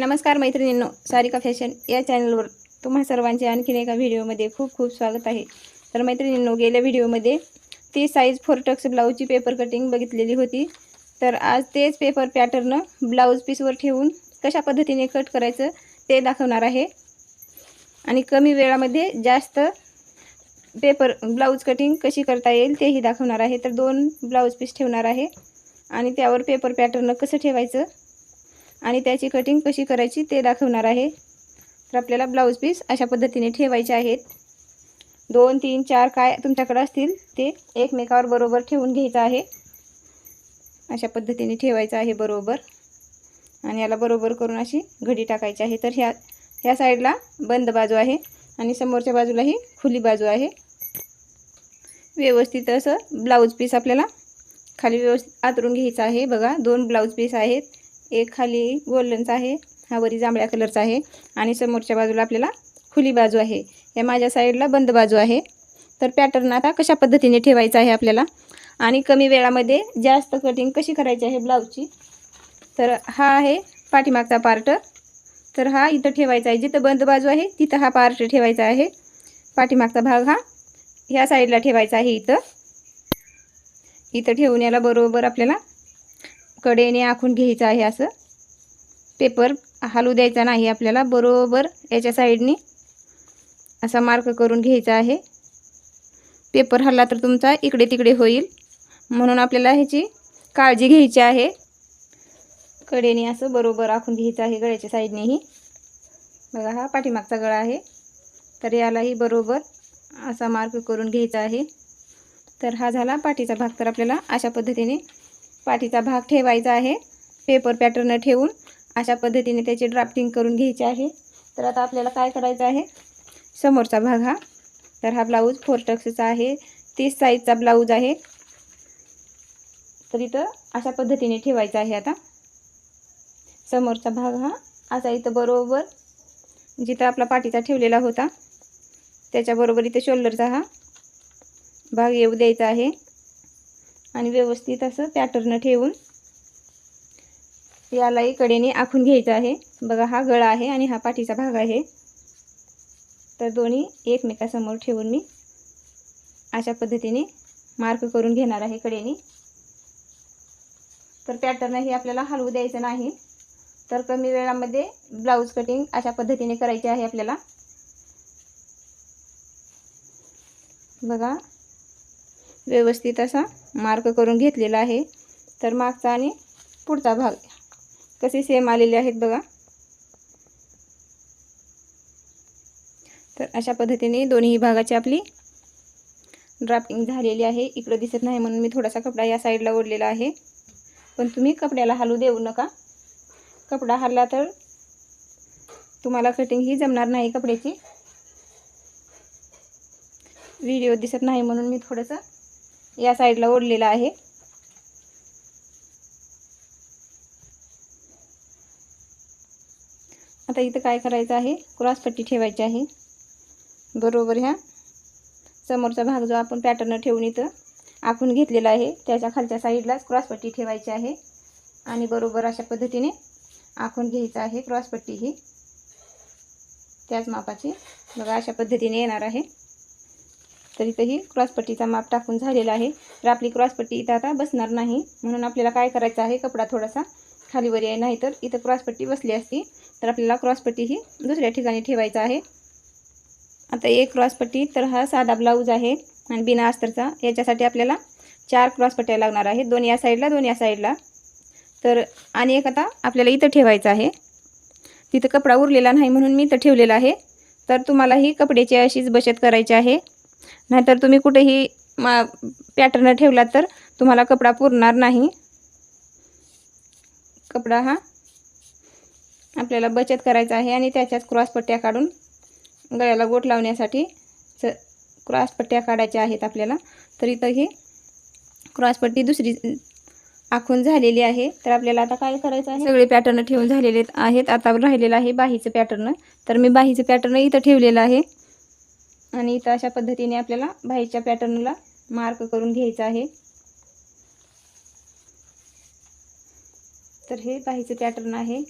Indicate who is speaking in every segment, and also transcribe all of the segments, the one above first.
Speaker 1: नमस्कार मैत्रिणींनो सारिका फॅशन या चॅनलवर तुम्हा सर्वांचे आणखीन एका व्हिडिओमध्ये खूप खूप स्वागत आहे. तर मैत्रिणींनो गेल्या व्हिडिओमध्ये ती साईज फोर टक्स ब्लाऊजची पेपर कटिंग बघितलेली होती. तर आज तेच पेपर पॅटर्न ब्लाऊज पीसवर ठेवून कशा पद्धतीने कट करायचं ते दाखवणार आहे. आणि कमी वेळामध्ये जास्त पेपर ब्लाऊज कटिंग कशी करता येईल तेही दाखवणार आहे. तर दोन ब्लाऊज पीस ठेवणार आहे. आणि त्यावर पेपर पॅटर्न कसं ठेवायचं आणि त्याची कटिंग कशी करायची ते दाखवणार आहे. तर आपल्याला ब्लाऊज पीस अशा पद्धतीने ठेवायचे आहेत. दोन तीन चार काय तुमच्याकडे असतील ते एकमेकावर बरोबर ठेवून घ्यायचं आहे. अशा पद्धतीने ठेवायचं आहे बरोबर. आणि याला बरोबर करून अशी घडी टाकायची आहे. तर ह्या ह्या साईडला बंद बाजू आहे आणि समोरच्या बाजूलाही खुली बाजू आहे. व्यवस्थित असं ब्लाऊज पीस आपल्याला खाली व्यवस्थित आतरून घ्यायचं आहे. बघा दोन ब्लाऊज पीस आहेत. एक खाली गोल्डनचा आहे हा वरी जांभळ्या कलरचा आहे आणि समोरच्या बाजूला आपल्याला खुली बाजू आहे. या माझ्या साईडला बंद बाजू आहे. तर पॅटर्न आता कशा पद्धतीने ठेवायचा आहे आपल्याला? आणि कमी वेळामध्ये जास्त कटिंग कशी करायची आहे ब्लाऊजची? तर हा आहे पाठीमागचा पार्ट. तर हा इथं ठेवायचा आहे. जिथं बंद बाजू आहे तिथं हा पार्ट ठेवायचा आहे. पाठीमागचा भाग हा ह्या साईडला ठेवायचा आहे इथं. इथं ठेवून याला बरोबर आपल्याला कडेने आखून घ्यायचं आहे असं. पेपर हलू द्यायचा नाही आपल्याला बरोबर याच्या साईडने असा मार्क करून घ्यायचा आहे. पेपर हल्ला तर तुमचा इकडे तिकडे होईल. म्हणून आपल्याला ह्याची काळजी घ्यायची आहे. कडेने असं बरोबर आखून घ्यायचं आहे गळ्याच्या साईडनेही. बघा हा पाठीमागचा गळा आहे. तर यालाही बरोबर असा मार्क करून घ्यायचा आहे. तर हा झाला पाठीचा भाग. तर आपल्याला अशा पद्धतीने पाठीचा भाग ठेवायचा आहे. पेपर पॅटर्न ठेवून अशा पद्धतीने त्याची ड्राफ्टिंग करून घ्यायची आहे. तर आता आपल्याला काय करायचं आहे? समोरचा भाग हा. तर हा ब्लाऊज फोर टक्सचा आहे. तीस साईजचा ब्लाऊज आहे. तर इथं अशा पद्धतीने ठेवायचा आहे आता. समोरचा भाग हा असा इथं बरोबर जिथं आपला पाठीचा ठेवलेला होता त्याच्याबरोबर इथं शोल्डरचा हा भाग येऊ द्यायचा आहे. आणि व्यवस्थित असं पॅटर्न ठेवून यालाही कडेने आखून घ्यायचं आहे. बघा हा गळा आहे आणि हा पाठीचा भाग आहे. तर दोन्ही एकमेकासमोर ठेवून मी अशा पद्धतीने मार्क करून घेणार आहे कडेने. तर पॅटर्न हे आपल्याला हलवू द्यायचं नाही. तर कमी वेळामध्ये ब्लाऊज कटिंग अशा पद्धतीने करायची आहे आपल्याला. बघा व्यवस्थित असा मार्क करून घेतलेला आहे. तर मागचा आणि पुढचा भाग. कसे सेम आलेले आहेत बघा. तर अशा पद्धतीने दोन्ही भागाची आपली ड्राफ्टिंग झालेली आहे. इकडं दिसत नाही म्हणून मी थोडासा कपडा या साईडला ओढलेला आहे. पण तुम्ही कपड्याला हलू देऊ नका. कपडा हलला तर तुम्हाला कटिंग ही जमणार नाही कपड्याची. व्हिडिओ दिसत नाही म्हणून मी थोडंसं या साईडला ओढलेला आहे. आता इथं काय करायचं आहे? क्रॉसपट्टी ठेवायची आहे. बरोबर ह्या. समोरचा भाग जो आपण पॅटर्न ठेवून इथं आखून घेतलेला आहे त्याच्या खालच्या साईडलाच क्रॉसपट्टी ठेवायची आहे. आणि बरोबर अशा पद्धतीने आखून घ्यायचं आहे क्रॉसपट्टी ही. त्याच मापाची. बघा अशा पद्धतीने येणार आहे. तर इथंही क्रॉसपट्टीचा माप टाकून झालेला आहे. तर आपली क्रॉसपट्टी इथं आता बसणार नाही. म्हणून आपल्याला काय करायचं आहे? कपडा थोडासा खालीवर आहे नाही तर इथं क्रॉसपट्टी बसली असती. तर आपल्याला क्रॉसपट्टी ही दुसऱ्या ठिकाणी ठेवायचं आहे. आता एक क्रॉसपट्टी तर हा साधा ब्लाऊज आहे आणि बिना अस्तरचा. याच्यासाठी आपल्याला चार क्रॉसपट्ट्या लागणार आहेत. दोन या साईडला दोन या साईडला. तर आणि एक आता आपल्याला इथं ठेवायचं आहे. तिथं कपडा उरलेला नाही म्हणून मी इथं ठेवलेला आहे. तर तुम्हाला ही कपड्याची अशीच बचत करायची आहे. नाहीतर तुम्ही कुठेही मा पॅटर्न ठेवला तर तुम्हाला कपडा पुरणार नाही. कपडा हा आपल्याला बचत करायचा आहे आणि त्याच्याच क्रॉसपट्ट्या काढून गळ्याला गोट लावण्यासाठी च क्रॉसपट्ट्या काढायच्या आहेत आपल्याला. तर इथं ही क्रॉसपट्टी दुसरी आखून झालेली आहे. तर आपल्याला आता काय करायचं आहे? सगळे पॅटर्न ठेवून झालेले आहेत. आता राहिलेलं आहे बाहीचं पॅटर्न तर मी बाहीचं पॅटर्न इथं ठेवलेलं आहे. आणि इथं अशा पद्धतीने आपल्याला बाहेरच्या पॅटर्नला मार्क करून घ्यायचं आहे. तर हे बाहीचं पॅटर्न आहे.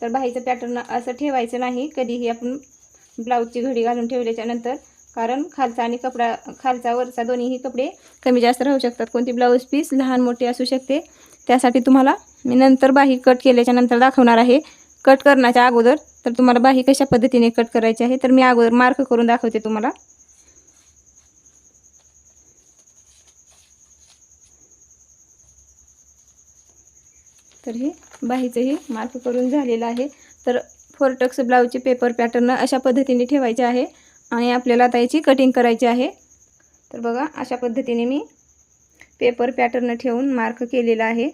Speaker 1: तर बाहीचं पॅटर्न असं ठेवायचं नाही. कधीही आपण ब्लाऊजची घडी घालून ठेवल्याच्या नंतर कारण खालचा आणि कपडा खालचा वरचा दोन्हीही कपडे कमी जास्त राहू शकतात. कोणती ब्लाऊज पीस लहान मोठी असू शकते. त्यासाठी तुम्हाला मी नंतर बाही कट केल्याच्यानंतर दाखवणार आहे. कट करण्याच्या अगोदर तर तुम्हाला बाही कशा पद्धतीने कट करायची आहे तर मी अगोदर मार्क करून दाखवते तुम्हाला. तर हे बाहीचंही मार्क करून झालेलं आहे. तर फोर टक्स ब्लाऊजचे पेपर पॅटर्न अशा पद्धतीने ठेवायचे आहे आणि आपल्याला आता याची कटिंग करायची आहे. तर बघा अशा पद्धतीने मी पेपर पॅटर्न ठेवून मार्क केलेला आहे.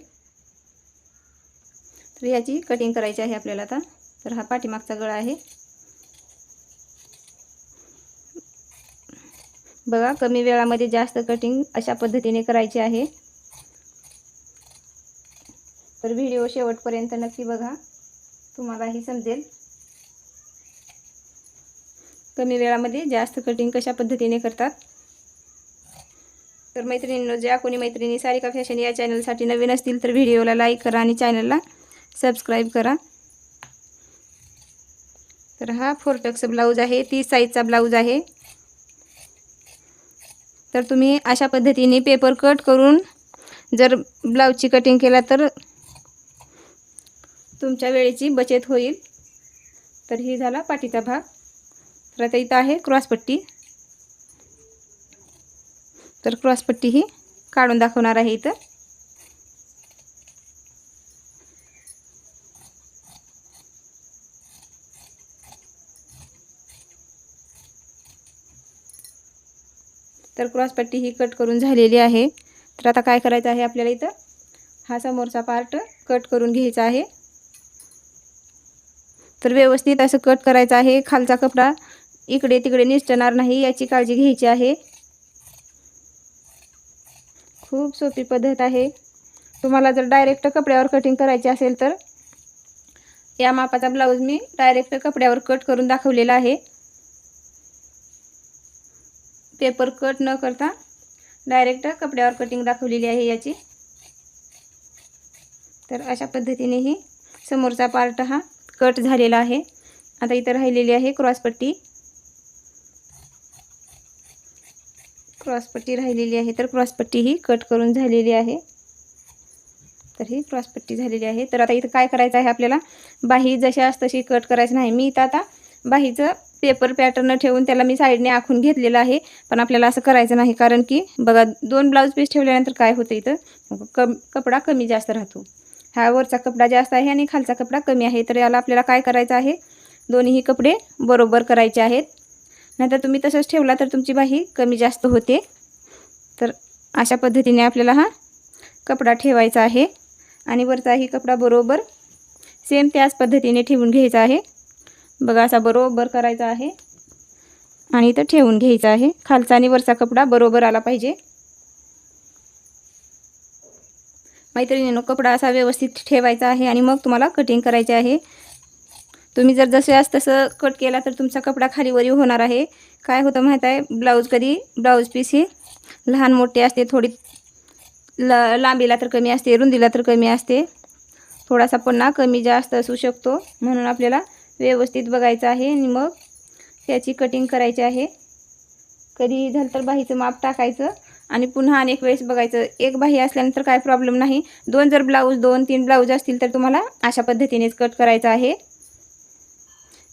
Speaker 1: तर याची कटिंग करायची आहे आपल्याला आता. तर हा पाठीमागचा गळा आहे. बघा कमी वेळामध्ये जास्त कटिंग अशा पद्धतीने करायची आहे. तर व्हिडिओ शेवटपर्यंत नक्की बघा. तुम्हालाही समजेल. कमी वेळामध्ये जास्त कटिंग कशा पद्धतीने करतात? तर मैत्रिणींनो ज्या कोणी मैत्रिणी सारिका फॅशन या चॅनलसाठी नवीन असतील तर व्हिडिओला लाईक करा आणि चॅनलला सबस्क्राईब करा. तर हा फोर टक्स ब्लाऊज आहे तीस साईजचा ब्लाऊज आहे. तर तुम्ही अशा पद्धतीने पेपर कट करून जर ब्लाऊजची कटिंग केला तर तुमच्या वेळेची बचत होईल. तर ही झाला पाठीचा भाग. तर आता इथं आहे क्रॉसपट्टी तर क्रॉसपट्टी ही काढून दाखवणार आहे इथं. तर क्रॉसपट्टी ही कट करून झालेली आहे. तर आता काय करायचं आहे आपल्याला इथं? हा समोरचा पार्ट कट करून घ्यायचा आहे. तर व्यवस्थित असं कट करायचं आहे. खालचा कपडा इकडे तिकडे निसटणार नाही याची काळजी घ्यायची आहे. खूप सोपी पद्धत आहे. तुम्हाला जर डायरेक्ट कपड्यावर कटिंग करायची असेल तर या मापाचा ब्लाऊज मी डायरेक्ट कपड्यावर कट करून दाखवलेला आहे. पेपर कट न करता डायरेक्ट कपड्यावर कटिंग दाखवलेली आहे याची. तर अशा पद्धतीने ही समोरचा पार्ट हा कट झालेला आहे. आता इथं राहिलेली आहे क्रॉसपट्टी क्रॉसपट्टी राहिलेली आहे तर क्रॉसपट्टी ही कट करून झालेली आहे. तर ही क्रॉसपट्टी झालेली आहे. तर आता इथं काय करायचं आहे आपल्याला? बाही जशी असं तशी कट करायचं नाही. मी इथं आता बाहीचं पेपर पॅटर्न ठेवून त्याला मी साईडने आखून घेतलेलं आहे. पण आपल्याला असं करायचं नाही कारण की बघा दोन ब्लाऊज पीस ठेवल्यानंतर काय होतं इथं? कम कपडा कमी जास्त राहतो. हा वरचा कपडा जास्त आहे आणि खालचा कपडा कमी आहे. तर याला आपल्याला काय करायचं आहे? दोन्हीही कपडे बरोबर करायचे आहेत. नाहीतर तुम्ही तसंच ठेवला तर तुमची बाही कमी जास्त होते. तर अशा पद्धतीने आपल्याला हा कपडा ठेवायचा आहे. आणि वरचाही कपडा बरोबर सेम त्याच पद्धतीने ठेवून घ्यायचा आहे. बघा असा बरोबर करायचा आहे. आणि इथं ठेवून घ्यायचा आहे. खालचा आणि वरचा कपडा बरोबर आला पाहिजे. मैत्रिणीनो कपडा असा व्यवस्थित ठेवायचा आहे आणि मग तुम्हाला कटिंग करायचे आहे. तुम्ही जर जसे तसं कट केला तर तुमचा कपडा खालीवरी होणार आहे. काय होतं माहीत आहे? ब्लाऊज कधी? ब्लाऊज पीस ही लहान मोठे असते थोडी ल लांबीला तर कमी असते रुंदीला तर कमी असते. थोडासा पन्ना कमी जास्त असू शकतो. म्हणून आपल्याला व्यवस्थित बघायचं आहे आणि मग त्याची कटिंग करायची आहे. कधी झालं तर बाहीचं माप टाकायचं आणि पुन्हा अनेक वेळेस बघायचं. एक बाही असल्यानंतर काय प्रॉब्लेम नाही. दोन जर ब्लाऊज दोन तीन ब्लाऊज असतील तर तुम्हाला अशा पद्धतीनेच कट करायचं आहे.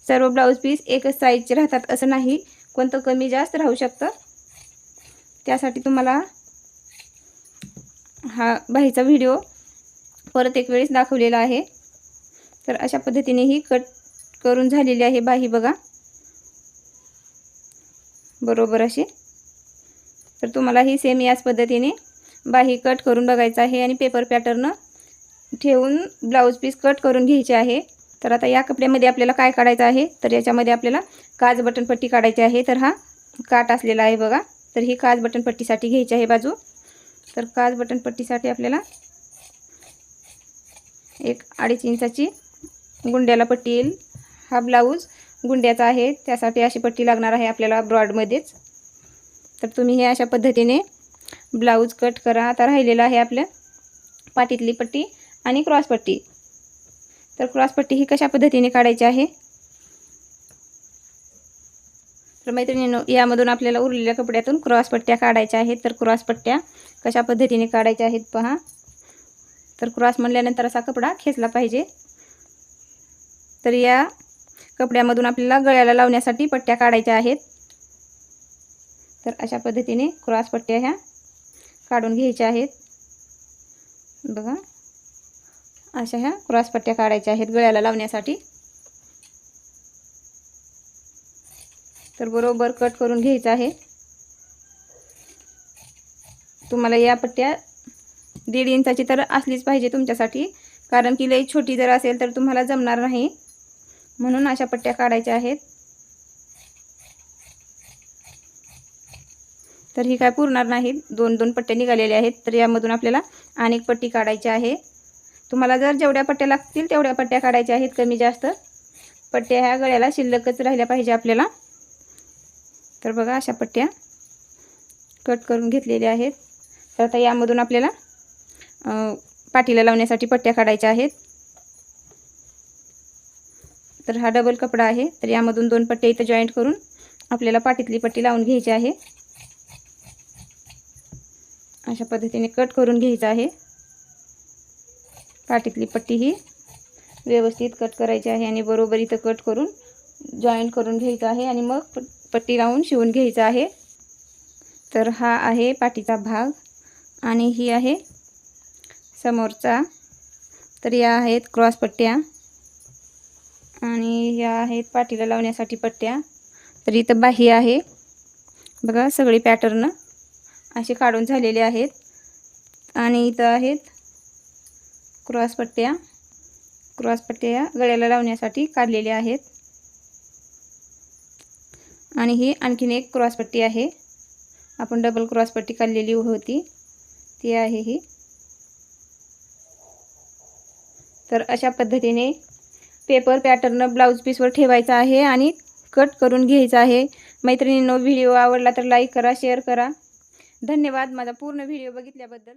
Speaker 1: सर्व ब्लाऊज पीस एकच साईजचे राहतात असं नाही. कोणतं कमी जास्त राहू शकतं. त्यासाठी तुम्हाला हा बाहीचा व्हिडिओ परत एक वेळेस दाखवलेला आहे. तर अशा पद्धतीने ही कट करून झालेली आहे बाही बघा. बरोबर अशी. तर तुम्हाला ही सेम याच पद्धतीने बाही कट करून बघायचं आहे आणि पेपर पॅटर्न ठेवून ब्लाऊज पीस कट करून घ्यायचे आहे. तर आता या कपड्यामध्ये आपल्याला काय काढायचं आहे? तर याच्यामध्ये आपल्याला काज बटनपट्टी काढायची आहे. तर हा काट असलेला आहे बघा. तर ही काज बटनपट्टीसाठी घ्यायची आहे बाजू. तर काज बटनपट्टीसाठी आपल्याला एक अडीच इंचाची गुंड्याला पट्टी येईल. हा ब्लाऊज गुंड्याचा आहे. त्यासाठी अशी पट्टी लागणार आहे आपल्याला ब्रॉडमध्येच. तर तुम्ही हे अशा पद्धतीने ब्लाऊज कट करा. आता राहिलेलं आहे आपलं पाठीतली पट्टी आणि क्रॉस पट्टी. तर क्रॉसपट्टी ही कशा पद्धतीने काढायची आहे? तर मैत्रिणींनो यामधून आपल्याला उरलेल्या कपड्यातून क्रॉसपट्ट्या काढायच्या आहेत. तर क्रॉसपट्ट्या कशा पद्धतीने काढायच्या आहेत पहा. तर क्रॉस म्हणल्यानंतर असा कपडा खेचला पाहिजे. तर या कपड्यामधून आपल्याला गळ्याला लावण्यासाठी पट्ट्या काढायच्या आहेत. तर अशा पद्धतीने क्रॉस पट्ट्या ह्या काढून घ्यायच्या आहेत. बघा. अशा ह्या क्रॉस पट्ट्या काढायच्या आहेत गळ्याला लावण्यासाठी. तर बरोबर कट करून घ्यायचं आहे. तुम्हाला या पट्ट्या दीड इंचाची तर असलीच पाहिजे तुमच्यासाठी. कारण की लई छोटी जर असेल तर तुम्हाला जमणार नाही. म्हणून अशा पट्ट्या काढायच्या आहेत. तर ही काय पुरणार नाहीत दोन दोन पट्ट्या निघालेल्या आहेत. तर यामधून आपल्याला अनेक पट्टी काढायची आहे. तुम्हाला जर जेवढ्या पट्ट्या लागतील तेवढ्या पट्ट्या काढायच्या आहेत. कमी जास्त पट्ट्या ह्या गळ्याला शिल्लकच राहिल्या पाहिजे आपल्याला. तर बघा अशा पट्ट्या कट करून घेतलेल्या आहेत. तर आता यामधून आपल्याला पाठीला लावण्यासाठी पट्ट्या काढायच्या आहेत. तर हा डबल कपडा आहे. तर यामधून दोन पट्ट्या इथं जॉईंट करून आपल्याला पाठीतली पट्टी लावून घ्यायची आहे. अशा पद्धतीने कट करून घ्यायचं आहे. पाठीतली पट्टी ही व्यवस्थित कट करायची आहे आणि बरोबर इथं कट करून जॉईंट करून घ्यायचं आहे आणि मग पट्टी लावून शिवून घ्यायचं आहे. तर हा आहे पाठीचा भाग आणि ही आहे समोरचा. तर या आहेत क्रॉस पट्ट्या. आणि ह्या आहेत पाठीला लावण्यासाठी पट्ट्या. तर इथं बाही आहे. बघा सगळी पॅटर्न असे काढून झालेले आहेत. आणि इथं आहेत क्रॉस पट्ट्या. क्रॉस पट्ट्या गळ्याला लावण्यासाठी काढलेल्या आहेत. आणि ही आणखीन एक क्रॉसपट्टी आहे. आपण डबल क्रॉसपट्टी काढलेली होती. ती आहे ही. तर अशा पद्धतीने पेपर पॅटर्न ब्लाऊज पीसवर ठेवायचा आहे आणि कट करून घ्यायचा आहे. मैत्रिणींनो व्हिडिओ आवडला तर लाईक करा शेअर करा. धन्यवाद. माझा पूर्ण व्हिडिओ बघितल्याबद्दल.